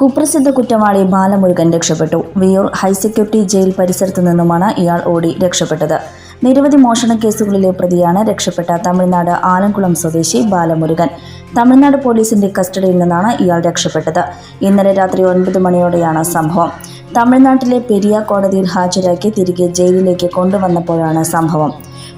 കുപ്രസിദ്ധ കുറ്റവാളി ബാലമുരുകൻ രക്ഷപ്പെട്ടു. വിയൂർ ഹൈസെക്യൂരിറ്റി ജയിൽ പരിസരത്തു നിന്നുമാണ് ഇയാൾ ഓടി രക്ഷപ്പെട്ടത്. നിരവധി മോഷണ കേസുകളിലെ പ്രതിയാണ് രക്ഷപ്പെട്ട തമിഴ്നാട് ആലംകുളം സ്വദേശി ബാലമുരുകൻ. തമിഴ്നാട് പോലീസിന്റെ കസ്റ്റഡിയിൽ നിന്നാണ് ഇയാൾ രക്ഷപ്പെട്ടത്. ഇന്നലെ രാത്രി ഒൻപത് മണിയോടെയാണ് സംഭവം. തമിഴ്നാട്ടിലെ പെരിയ കോടതിയിൽ ഹാജരാക്കി തിരികെ ജയിലിലേക്ക് കൊണ്ടുവന്നപ്പോഴാണ് സംഭവം.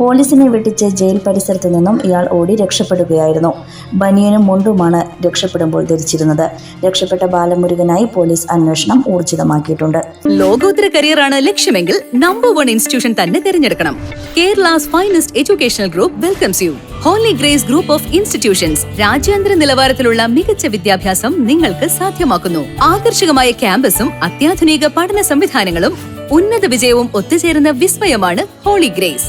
പോലീസിനെ വെട്ടിച്ച് ജയിൽ പരിസരത്തു നിന്നും ഇയാൾ ഓടി രക്ഷപ്പെടുകയായിരുന്നു. ബനിയനും മുണ്ടുമാണ് രക്ഷപ്പെടുമ്പോൾ ധരിച്ചിരുന്നത്. രക്ഷപ്പെട്ട ബാലമുരുകനായി പോലീസ് അന്വേഷണം ഊർജിതമാക്കിയിട്ടുണ്ട്. ലോകോത്തര കരിയറാണ് ലക്ഷ്യമെങ്കിൽ നമ്പർ വൺ ഇൻസ്റ്റിറ്റ്യൂഷൻ തന്നെ തിരഞ്ഞെടുക്കണം. Kerala's finest educational group welcomes you Holy Grace group of institutions രാജ്യാന്തര നിലവാരത്തിലുള്ള മികച്ച വിദ്യാഭ്യാസം നിങ്ങൾക്ക് സാധ്യമാക്കുന്നു. ആകർഷകമായ ക്യാമ്പസും അത്യാധുനിക പഠന സംവിധാനങ്ങളും ഉന്നത വിജയവും ഒത്തുചേരുന്ന വിസ്മയമാണ് Holy Grace